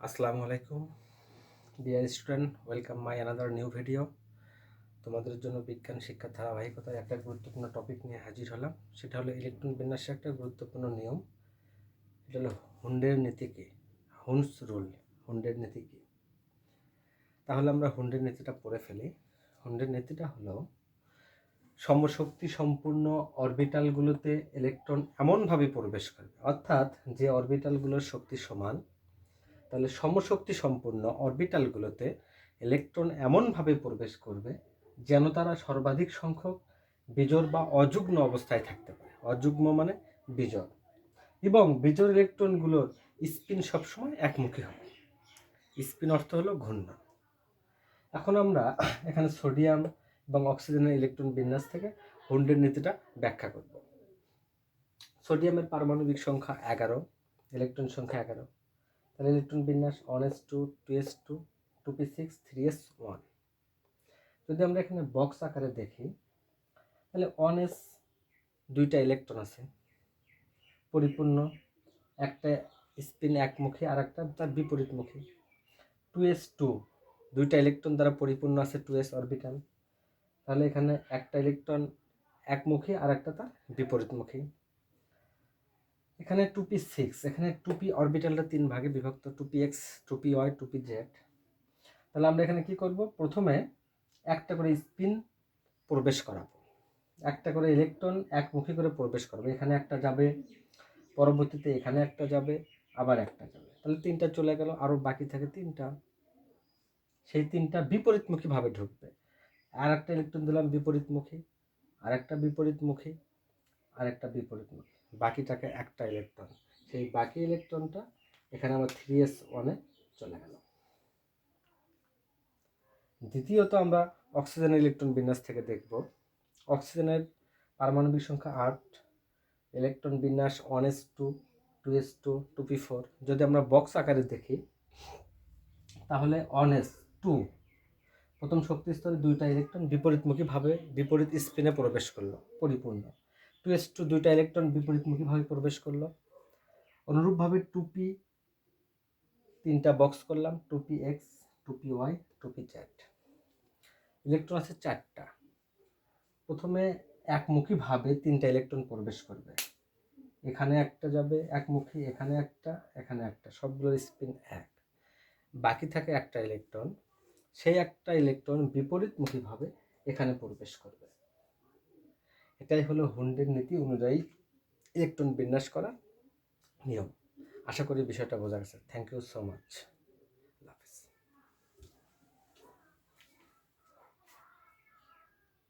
আসসালামু আলাইকুম। Dear student welcome my another new video তোমাদের জন্য বিজ্ঞান শিক্ষার ধারাবাহিকতায় একটা গুরুত্বপূর্ণ টপিক নিয়ে হাজির হলাম। সেটা হলো ইলেকট্রন বিন্যাসের একটা গুরুত্বপূর্ণ নিয়ম। এটা হলো হুন্ডের নীতি কি? হুন্স রুল হুন্ডের নীতি কি? তাহলে আমরা হুন্ডের নীতিটা পড়ে ফেলি। হুন্ডের নীতিটা হলো, সমশক্তি সম্পূর্ণ অরবিটালগুলোতে ইলেকট্রন এমনভাবে প্রবেশ করবে। অর্থাৎ যে অরবিটালগুলোর শক্তি সমান তাহলে সমশক্তি সম্পূর্ণ অরবিটালগুলোতে ইলেকট্রন এমনভাবে প্রবেশ করবে যেন তারা সর্বাধিক সংখ্যক বিজোড় বা অযুগ্ম অবস্থায় থাকতে পারে। অযুগ্ম মানে বিজোড়। এবং বিজোড় ইলেকট্রনগুলোর স্পিন সবসময় একমুখী হবে। স্পিন অর্থ হলো ঘূর্ণন। এখন আমরা এখানে সোডিয়াম এবং অক্সিজেনের ইলেকট্রন বিন্যাস থেকে হুন্ডের নীতিটা ব্যাখ্যা করব। সোডিয়ামের পারমাণবিক সংখ্যা এগারো ইলেকট্রন সংখ্যা এগারো। তাহলে ইলেকট্রন বিন্যাস one s two two s two two p six three s one যদি আমরা এখানে বক্স আকারে দেখি, তাহলে ওয়ান এস দুইটা ইলেকট্রন আছে। পরিপূর্ণ, একটা স্পিন একমুখী আর একটা তার বিপরীতমুখী। টু এস টু দুইটা ইলেকট্রন দ্বারা পরিপূর্ণ আছে টু এস অরবিটাল তাহলে এখানে একটা ইলেকট্রন একমুখী আর একটা তার বিপরীতমুখী। এখানে টু পি সিক্স এখানে টু পি অরবিটালটা তিন ভাগে বিভক্ত two p x two p y two p z তাহলে আমরা এখানে কি করব? প্রথমে একটা করে স্পিন প্রবেশ করাবো। একটা করে ইলেকট্রন একমুখী করে প্রবেশ করবে। এখানে একটা যাবে, পরবর্তীতে এখানে একটা যাবে, আবার একটা যাবে। তাহলে তিনটা চলে গেল আরও বাকি থাকে তিনটা। সেই তিনটা বিপরীতমুখীভাবে ঢুকবে। আর একটা ইলেকট্রন দিলাম বিপরীতমুখী আর একটা বিপরীতমুখী আর একটা বিপরীতমুখী। বাকিটাকে একটা ইলেকট্রন সেই বাকি ইলেকট্রনটা এখানে আমার থ্রি এস ওয়ানে চলে গেল দ্বিতীয়ত আমরা অক্সিজেনের ইলেকট্রন বিন্যাস থেকে দেখব। অক্সিজেনের পারমাণবিক সংখ্যা আট ইলেকট্রন বিন্যাস one s two two s two two p four যদি আমরা বক্স আকারে দেখি, তাহলে ওয়ান এস টু প্রথম শক্তি স্তরে দুইটা ইলেকট্রন বিপরীতমুখীভাবে বিপরীত স্পিনে প্রবেশ করল, পরিপূর্ণ। টু এস টু দুইটা ইলেকট্রন বিপরীতমুখীভাবে প্রবেশ করল। অনুরূপভাবে টু পি তিনটা বক্স করলাম two p x two p y two p z electron আছে চারটা। প্রথমে একমুখীভাবে তিনটা ইলেকট্রন প্রবেশ করবে। এখানে একটা যাবে, একমুখী, এখানে একটা এখানে একটা, সবগুলোর স্পিন এক। বাকি থাকে একটা ইলেকট্রন সেই একটা ইলেকট্রন বিপরীতমুখীভাবে এখানে প্রবেশ করবে। এটাই হলো হুন্ডের নীতি অনুযায়ী ইলেকট্রন বিন্যাস করা নিয়ম। আশা করি বিষয়টা বোঝা গেছে। Thank you so much